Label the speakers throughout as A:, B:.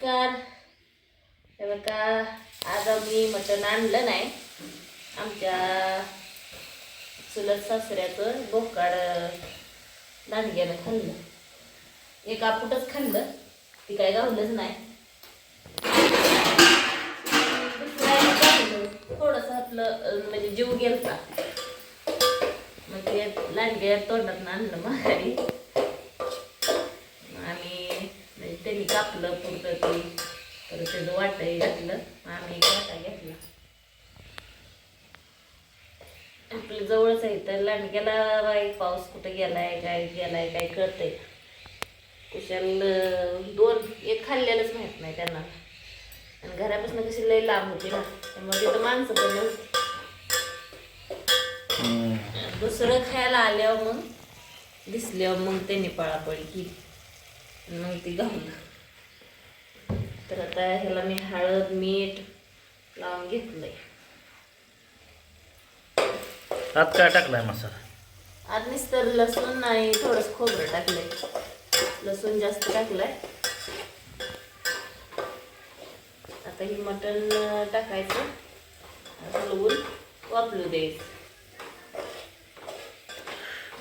A: नमस्कार. हे बघा आज आम्ही मटण आणलं नाही. आमच्या चुलत सासऱ्याचं बोकाड दांडग्यानं खाल्लं. एक आपुटच खाल्लं. ती काय गावलंच नाही. थोडंसं आपलं म्हणजे जीव गेलता. मग ते लांडग्या तोंडात आणलं माघारी आम्ही म्हणजे त्यांनी कापलं पुरतं ते. तर त्याचं वाटही घातलं. आम्ही एक वाटा घेतला. आपलं जवळच आहे तर लांडग्याला बाई पाऊस कुठं गेलाय काय गेलाय काय कळतंय. कुशाल दोन एक खाल्लेलंच माहीत नाही त्यांना. आणि घरापासून कशी लई लांब होती ना. त्यामुळे तिथं माणसं पण नव्हती. दुसरं खायला आल्यावर मग दिसल्यावर मग त्यांनी पळापळी केली. मग ती घालून तर आता ह्याला मी हळद मीठ लावून घेतलंय.
B: आत काय टाकलाय मसाला?
A: आज नुसतं लसूण नाही थोडंसं खोबरं टाकलंय. लसूण जास्त टाकलंय. आता ही मटण टाकायचं. हलवून वापरू द्यायचं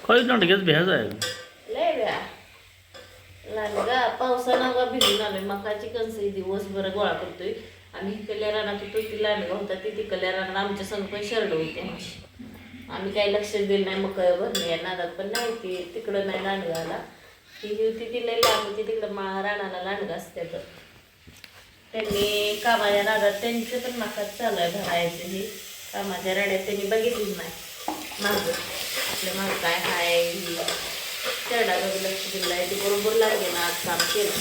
B: काही नाटकेच भ्याज आहे
A: लांडगा पावसानं का भिजून आलोय. मकाची कणसं दिवसभर गोळा करतोय. आम्ही इकडल्या रानात होतो ती लांडगा होता. ती तिकडल्या रानात आमच्या संग पण शरड होते आम्ही काही लक्ष दिलं नाही. मग भरणे या नादात पण नाही ती. तिकडं नाही लांडगाला ती होती ती लई लांब होती. तिकडं मा रानाला लांडगा असते तर. त्यांनी कामाच्या नादात त्यांचं पण मकाच चालू आहे भरायचं हे. कामाच्या राड्यात त्यांनी बघितलीच नाही. मागं. आपलं मागं काय हाय चढाकडे म्हणजे लक्ष दिलं आहे ते बरोबर लागेल ना आज काम केलं.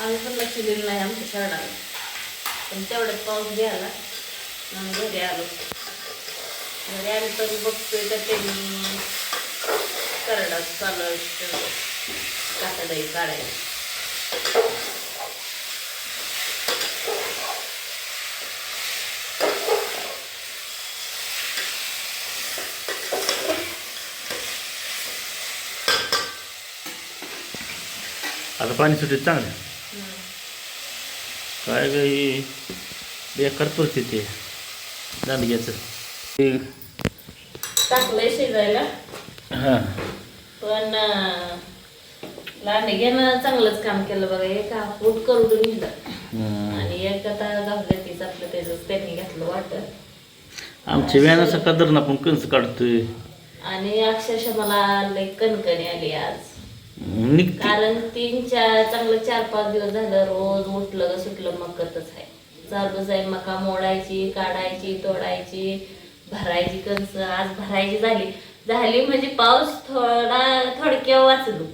A: आम्ही पण लक्ष दिलं नाही आमच्या शहराला पण तेवढ्यात पाऊस घ्यायला मग घरी आलो. घरी आलो तर बघतोय तर त्यांनी करडा चालू कातडाई काढायला.
B: आता पाणी सुटीत चांगलं. काय काही बेकार परिस्थिती आहे. दांडग्याचं ते
A: टाकलंय शिजायला.
B: हां.
A: पण लांडग्यानं चांगलंच काम केलं बघा. एक फूट करून
B: हम्म.
A: आणि एक आता गावलं तीच आपलं त्याचं त्यांनी घातलं वाटत
B: आमच्या व्यानाचा कदर ना आपण कंस काढतोय.
A: आणि अक्षरशः मला लई कणकणी आली आज.
B: निघते
A: कारण तीन चार चांगलं चार पाच दिवस झालं रोज उठलं सुटलं मकतच आहे. चालूच आहे मका मोडायची काढायची तोडायची भरायची कणस. आज भरायची झाली. झाली म्हणजे पाऊस थोडा थोडक्या वाचलो.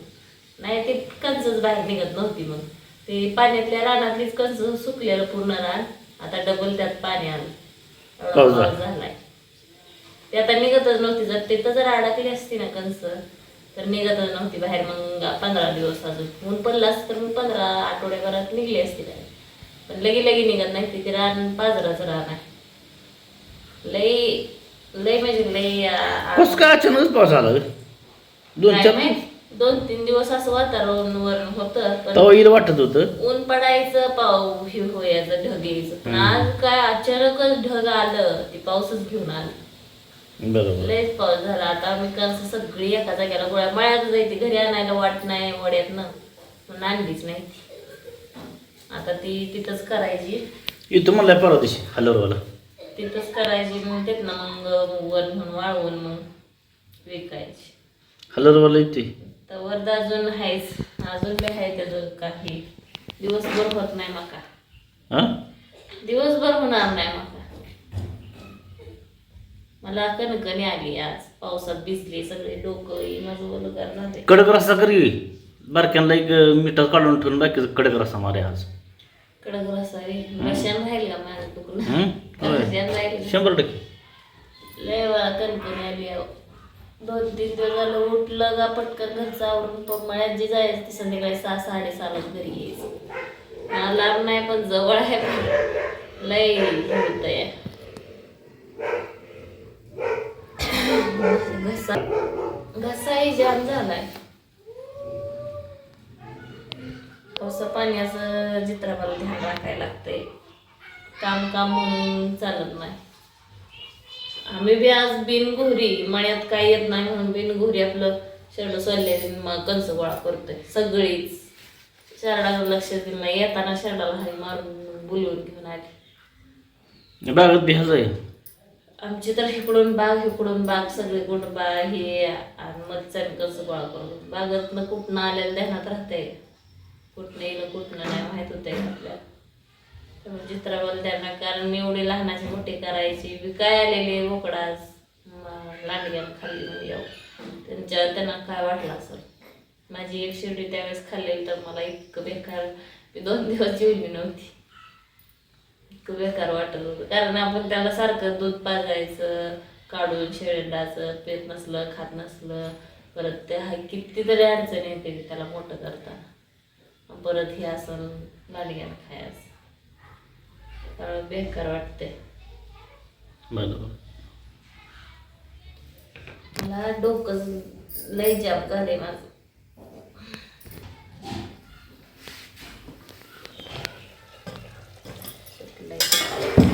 A: नाही ते कणसच बाहेर निघत नव्हती मग. ते पाण्यातल्या रानातलीच कंस सुकलेलं पूर्ण रान. आता डबल त्यात पाणी आलं.
B: पाऊस
A: झालाय. ते आता निघतच नव्हती. जर ते तर जर अडकली असती ना कंस तर निघतच नव्हती बाहेर. मग पंधरा दिवस अजून. ऊन पडलं असतं तर मग पंधरा आठवड्याभरात निघली असती बाहेर. पण लगी लगी निघत नाही. तिथे रान पाजराचं रान आहे. लई लई म्हणजे लई आ-
B: कस काय अचानकच पाऊस आला? दोन
A: काय
B: चार
A: माहीत, दोन तीन दिवस असं वातावरण वरण होतं पण
B: तवा येईल वाटत होतं.
A: ऊन पडायचं पाऊ हे होयाचं ढग यायचं पण आज काय अचानकच ढग आलं ते पाऊसच घेऊन आलं.
B: बरोबर.
A: लयच पाऊस झाला. आता आम्ही कसं सगळी एका जाग्याला गोळ्या मळ्यात जायची घरी आणायला वाट नाही वड्यात ना. म्हणून आणलीच नाही. ती आता ती तिथंच करायची.
B: येतो म्हणलाय परवा दिवशी हलरवाला
A: तिथंच करायची मग तेच ना मग वर म्हणून वाळवून मग विकायची.
B: हलरवाला येते
A: तर वरदा अजून आहेच अजून बी आहे त्याचं काही. दिवसभर होत नाही मका.
B: हां?
A: दिवसभर होणार नाही मका. मला कणकणी आली आज. पावसात भिजली सगळे डोकं माझं ओलं करणार
B: कडक रस्सा करी बारक्यांना एक मिठात काढून ठेवून बाकी कडक रस्सा मारे आज.
A: कडक रसावी रशान राहील का माझं दुखणं
B: हं? होय.
A: राहील?
B: शंभर टक्के.
A: लय वेळा कणकणी आली अहो. दोन तीन दिवस झालं उठलं का पटकन घरचं आवरून पण मळ्यात जे जायचं ते संध्याकाळी सहा साडेसहालाच घरी यायचं. मला लांब नाही पण जवळ आहे. पण लय होत आहे घसा घसाही जाम झालाय. असं पाण्याचं चित्राबाला ध्यान राखायला लागतंय. काम काम म्हणून चालत नाही. आम्ही बी आज बिनगोहरी मळ्यात काय येत नाही म्हणून बिनगोहरी आपलं शर्ट सोडले मग कंस गोळा करतोय सगळीच. शरडाला लक्ष दिलं नाही. येताना शरडाला हारी मारून बोलवून घेऊन आली.
B: बागत बिहाच आहे
A: आमची तर इकडून बाग इकडून बाग सगळे कुठं बाग हे मच्छर कसं गोळा करून बागातनं कुठनं आलेलं ध्यानात राहते कुठनं येईल कुठनं नाही माहीत होतंय आपल्याला. त्यामुळे चित्राबद्दल त्यांना कारण एवढी लहानाची मोठी करायची विकाय आलेले बोकडाच लांडग्यानं खाल्ली म्हणजे येऊ. त्यांच्या त्यांना काय वाटलं असेल? माझी एक शिर्डी त्यावेळेस खाल्लेली तर मला इतकं बेकार मी दोन दिवस जेवली नव्हती. इतकं बेकार वाटत होतं. कारण आपण त्याला सारखं दूध पाजायचं काढून शेळंडाचं पेत नसलं खात नसलं परत ते हा कितीतरी अडचण येते त्याला मोठं करताना. परत हे असं लाडग्यानं खायचं. त्यामुळे बेकार वाटते
B: बरोबर.
A: मला डोकं लय जाम झाले माझं
B: हं?
A: मानलं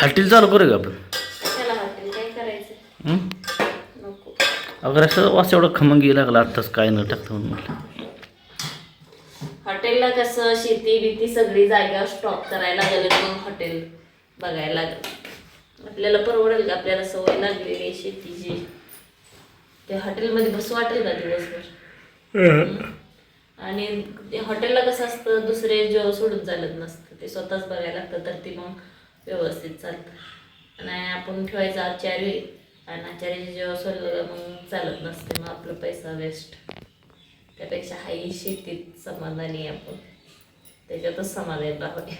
B: हॉटेल चालू करू का आपण?
A: कशाला हॉटेल काय करायचं?
B: हं?
A: नको.
B: अगर असं वास एवढा खमंगी लागला आत्ताच काय न टाकतं म्हणून म्हटलं.
A: हॉटेलला कसं शेती बिती सगळी जागा स्टॉप करायला लागेल मग हॉटेल बघायला लागेल. आपल्याला परवडेल का? आपल्याला सवय लागलेली आहे शेतीची. त्या हॉटेलमध्ये बसू वाटेल का दिवसभर? आणि ते हॉटेलला कसं असतं दुसरे जेव्हा सोडून चालत नसतं. ते स्वतःच बघायला लागतं तर ते मग व्यवस्थित चालतं. आणि आपण ठेवायचं आचार्य आणि आचार्याचे जेव्हा सोडलं मग चालत नसते मग आपला पैसा वेस्ट त्यापेक्षा हाई शेतीत समाधानी आपण. त्याच्यातच समाधान राहूया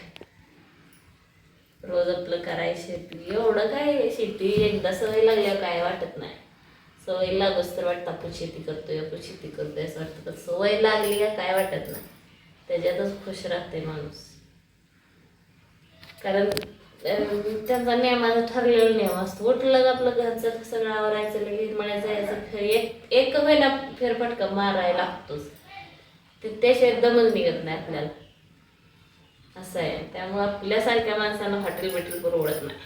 A: रोज आपलं करायचं शेती. एवढं काय शेती एकदा सवय लागल्या काय वाटत नाही. सवय लागच तर वाटतं आपण शेती करतोय आपण शेती करतोय असं वाटतं. पण सवय लागली का काय वाटत नाही. त्याच्यातच खुश राहते माणूस. कारण त्यांचा नियमाचा ठरलेला नियम असतो. उठलं आपलं घरचं सगळं आवरायचं लगेच म्हणायचं जायचं फेर एक एक महिना फेरफटका मारायला लागतोच. ते त्याशिवाय दमच निघत नाही आपल्याला. असं आहे. त्यामुळे आपल्यासारख्या माणसांना हॉटेल बिटेल परवडत नाही.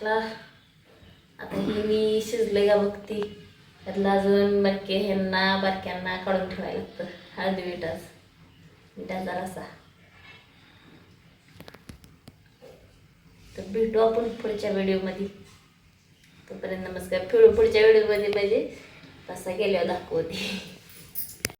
A: झाला आता हे मी शिजले का बघती त्यातलं अजून बारके ह्यांना बारक्यांना काढून ठेवायला लागतं. हळदी मिठाच मिठाचा रसा तर भेटू आपण पुढच्या व्हिडिओमध्ये. तोपर्यंत नमस्कार. फिळू पुढच्या व्हिडिओमध्ये म्हणजे तसा गेल्यावर दाखवते.